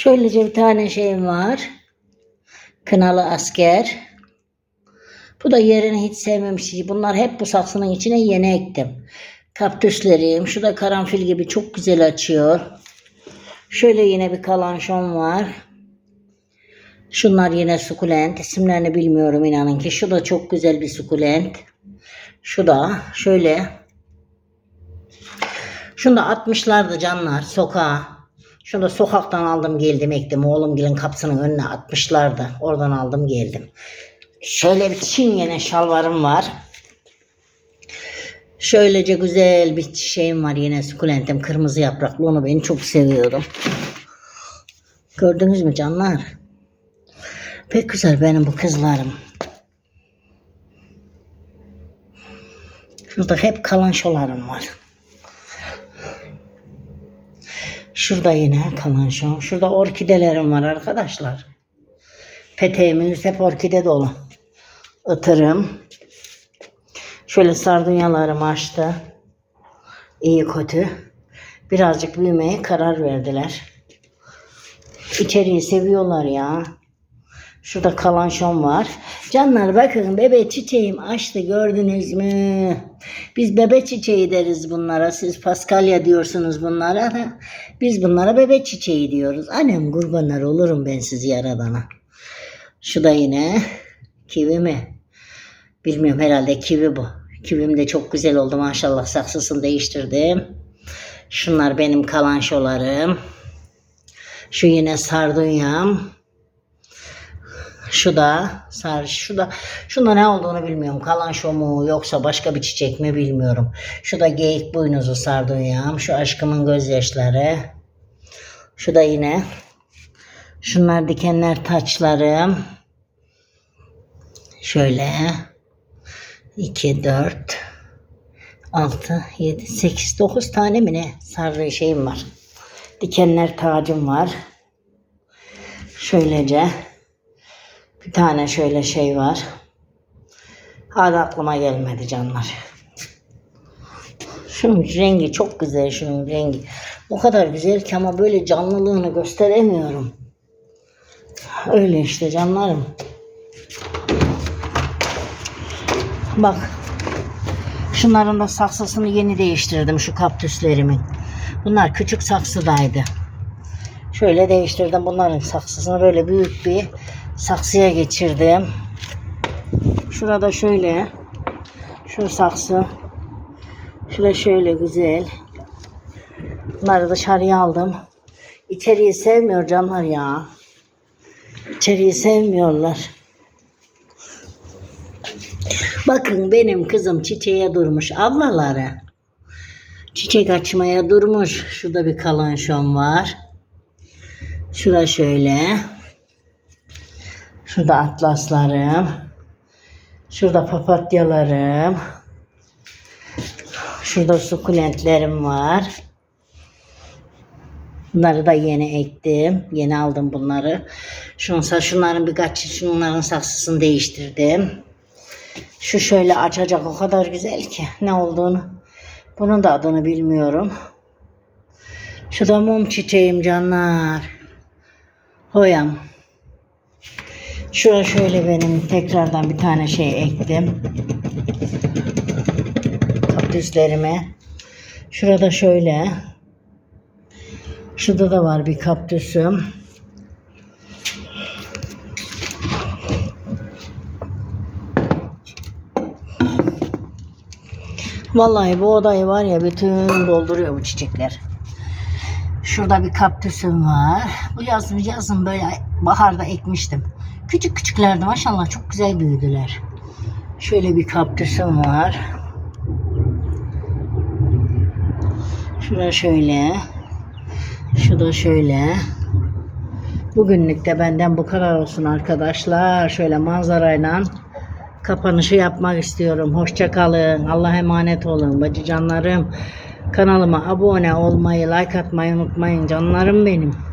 Şöylece bir tane şeyim var. Kınalı asker. Bu da yerini hiç sevmemiş. Bunlar hep bu saksının içine yeni ektim. Kaktüslerim. Şu da karanfil gibi çok güzel açıyor. Şöyle yine bir kalanşon var. Şunlar yine sukulent. İsimlerini bilmiyorum inanın ki. Şu da çok güzel bir sukulent. Şu da şöyle. Şunu da 60'lardı canlar sokağa. Şunu da sokaktan aldım geldim ektim. Oğlum gelin kapısının önüne 60'lardı. Oradan aldım geldim. Şöyle bir çingene şalvarım var. Şöylece güzel bir şeyim var yine sukulentim. Kırmızı yapraklı onu ben çok seviyorum. Gördünüz mü canlar? Pek güzel benim bu kızlarım. Şurada hep kalan şolarım var. Şurada yine kalan şo. Şurada orkidelerim var arkadaşlar. Peteğimiz hep orkide dolu. Itırım. Şöyle sardunyalarım açtı. İyi kötü. Birazcık büyümeye karar verdiler. İçeriği seviyorlar ya. Şurada kalanşon var. Canlar bakın bebe çiçeğim açtı gördünüz mü? Biz bebe çiçeği deriz bunlara. Siz paskalya diyorsunuz bunlara da. Biz bunlara bebe çiçeği diyoruz. Annem kurbanlar olurum ben sizi yaradana. Şu da yine kivi mi? Bilmiyorum herhalde kivi bu. Kivim de çok güzel oldu maşallah saksısını değiştirdim. Şunlar benim kalanşolarım. Şu yine sardunyam. Şu da sar, şu da şunda ne olduğunu bilmiyorum. Kalanşo mu yoksa başka bir çiçek mi bilmiyorum. Şu da geyik boynuzu sardunyam. Şu aşkımın gözyaşları. Şu da yine. Şunlar dikenler taçlarım. Şöyle. 2, 4, 6, 7, 8, 9 tane mi ne sarı şeyim var. Dikenler tacım var. Şöylece bir tane şöyle şey var. Hala aklıma gelmedi canlar. Şunun rengi çok güzel şunun rengi. O kadar güzel ki ama böyle canlılığını gösteremiyorum. Öyle işte canlarım. Bak. Şunların da saksısını yeni değiştirdim şu kaktüslerimin. Bunlar küçük saksıdaydı. Şöyle değiştirdim bunların saksısını böyle büyük bir saksıya geçirdim. Şurada şöyle şu saksı şurada şöyle güzel. Bunları dışarıya aldım. İçeriği sevmiyor canlar ya. İçeriği sevmiyorlar. Bakın benim kızım çiçeğe durmuş ablaları. Çiçek açmaya durmuş. Şurada bir kalanşon var. Şurada şöyle. Şurada atlaslarım. Şurada papatyalarım. Şurada sukulentlerim var. Bunları da yeni ektim. Yeni aldım bunları. Şunsa şunların birkaç şunların saksısını değiştirdim. Şu şöyle açacak o kadar güzel ki ne olduğunu. Bunun da adını bilmiyorum. Şu mum çiçeğim canlar. Hoyam. Şuraya şöyle benim tekrardan bir tane şey ektim. Kaktüslerime. Şurada şöyle. Şurada da var bir kaktüsüm. Vallahi bu odayı var ya bütün dolduruyor bu çiçekler. Şurada bir kaktüsüm var. Bu yazın yazın böyle baharda ekmiştim. Küçük küçüklerdi maşallah çok güzel büyüdüler. Şöyle bir kaktüsüm var. Şurada şöyle. Şu da şöyle. Bugünlük de benden bu kadar olsun arkadaşlar. Şöyle manzarayla kapanışı yapmak istiyorum. Hoşça kalın. Allah'a emanet olun. Bacı canlarım. Kanalıma abone olmayı, like atmayı unutmayın. Canlarım benim.